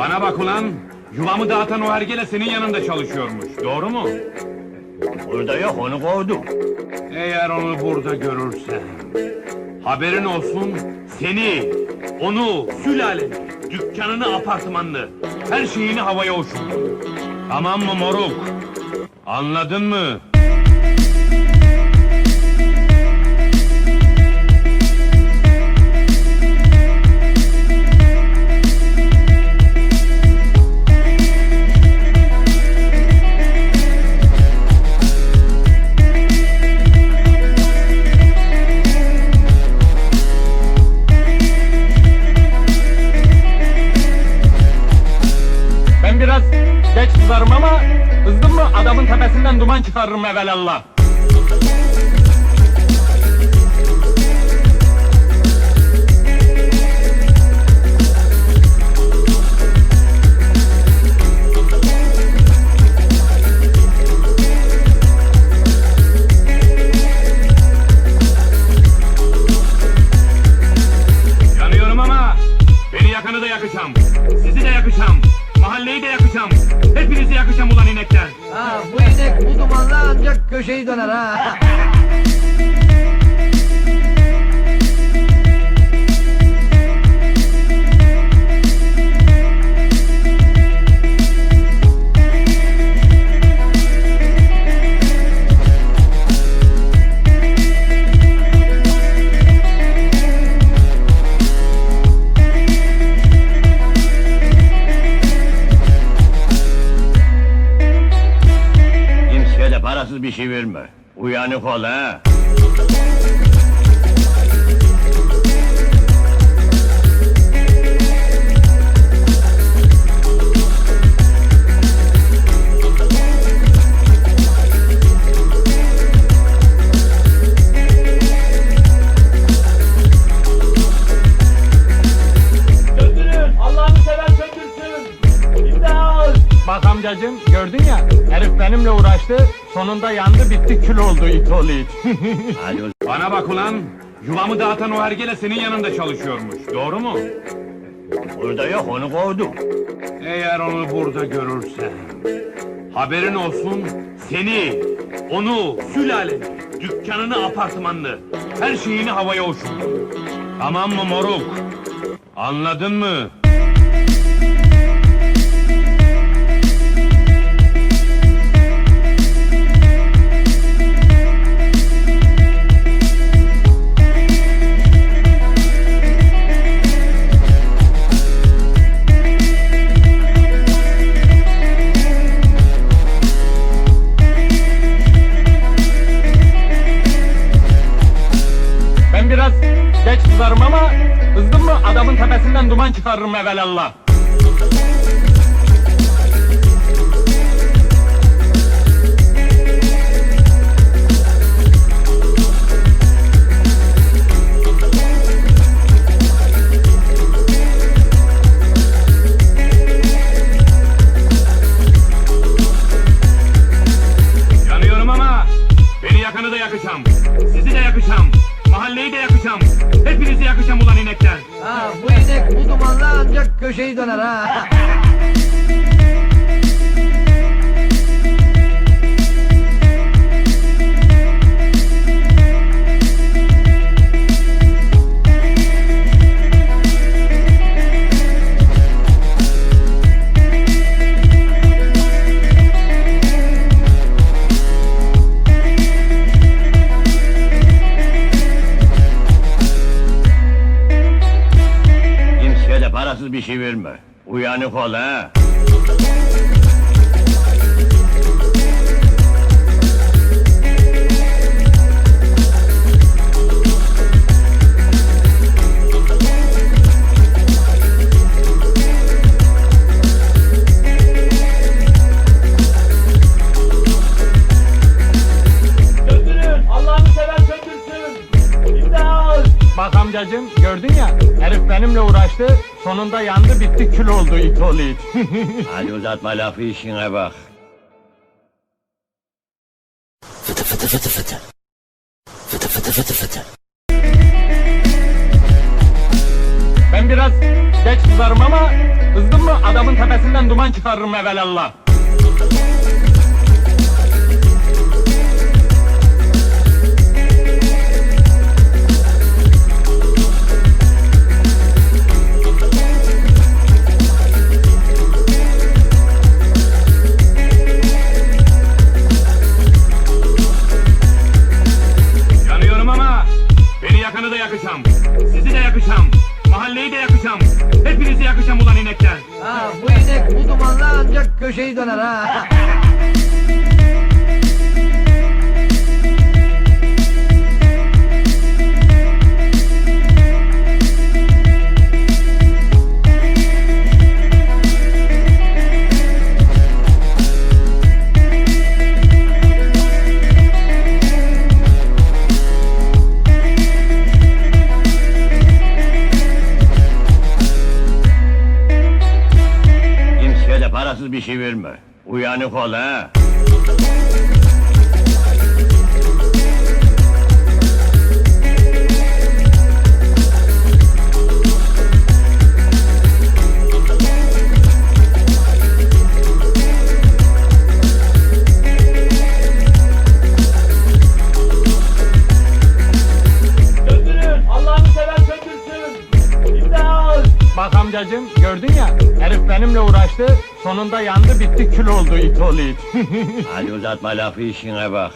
Bana bak ulan. Yuvamı dağıtan o hergele senin yanında çalışıyormuş. Doğru mu? Burada yok onu kovdum. Eğer onu burada görürsen... Haberin olsun, seni, onu, sülaleni, dükkanını, apartmanını, her şeyini havaya uçurur. Tamam mı moruk? Anladın mı? Kızarım ama kızdım mı adamın tepesinden duman çıkarırım evelallah. Ancak köşeyi döner parasız bir şey verme. Uyanık ol ha. Bak amcacığım gördün ya herif benimle uğraştı sonunda yandı bitti kül oldu it oğlu it. Bana bak ulan yuvamı dağıtan o hergele senin yanında çalışıyormuş. Doğru mu? Burada yok onu kovdum. Eğer onu burada görürsen... Haberin olsun, seni, onu, sülaleni, dükkanını, apartmanını, her şeyini havaya uçurur. Tamam mı moruk? Anladın mı? Adamın tepesinden duman çıkarırım evelallah. Yanıyorum ama beni yakanı da yakacağım. Sizi de yakacağım. Mahalleyi de yakacağım. Hepinizi yakacağım ulan inekler. Ha, bu inek bu dumanla ancak köşeyi döner ha. Parasız bir şey verme. Uyanık ol ha. Bak amcacığım gördün ya benimle uğraştı sonunda yandı bitti kül oldu it oğlu it. Hadi uzatma lafı işine bak. Ben biraz geç kızarım ama kızdım mı adamın tepesinden duman çıkarırım evelallah. Yakacağım. Sizi de yakacağım. Mahalleyi de yakacağım. Hepinizi yakacağım ulan inekler. Ha, bu inek bu dumanla ancak köşeyi döner ha. parasız bir şey verme. Uyanık ol ha. Bak amcacım gördün ya herif benimle uğraştı sonunda yandı bitti kül oldu it oğlu it. Hadi uzatma lafı işine bak.